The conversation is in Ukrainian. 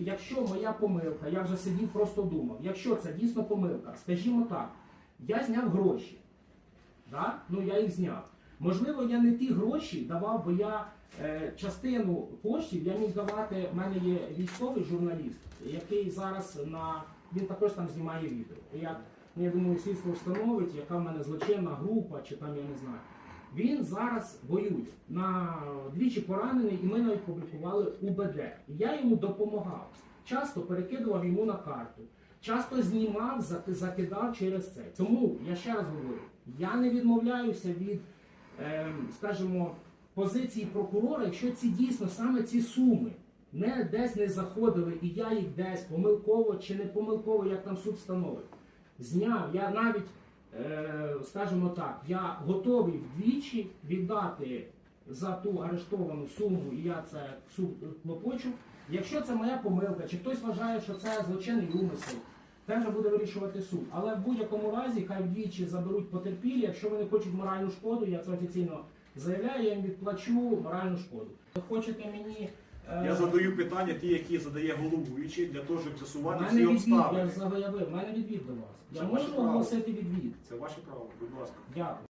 Якщо моя помилка, я вже сидів, просто думав, якщо це дійсно помилка, скажімо так, я зняв гроші. Да? Ну я їх зняв. Можливо, я не ті гроші давав, бо я е, частину коштів я міг давати. В мене є військовий журналіст, який зараз на він також там знімає відео. Я, ну, я думаю, слідство встановить, яка в мене злочинна група, чи там я не знаю. Він зараз воює на двічі поранений, і ми навіть публікували УБД. Я йому допомагав. Часто перекидував йому на карту. Часто знімав, закидав через це. Тому я ще раз говорю: я не відмовляюся від, ем, скажімо, позиції прокурора, якщо ці дійсно саме ці суми не десь не заходили, і я їх десь помилково чи не помилково, як там суд встановить. Зняв, я навіть, скажімо так, я готовий вдвічі віддати за ту арештовану суму, і я це суд клопочу. Якщо це моя помилка, чи хтось вважає, що це злочинний умисел, вже буде вирішувати суд. Але в будь-якому разі хай вдвічі заберуть потерпілі. Якщо вони хочуть моральну шкоду, я це офіційно заявляю, я їм відплачу моральну шкоду. Ви хочете мені. Е, Я задаю питання, ті, які задає головуючий, для того, щоб з'ясувати всі відвід, я обставини. ж заявив, в мене відвід до вас. Це Я ваше можу право. оголосити відвід. Це ваше право, будь ласка. Дякую.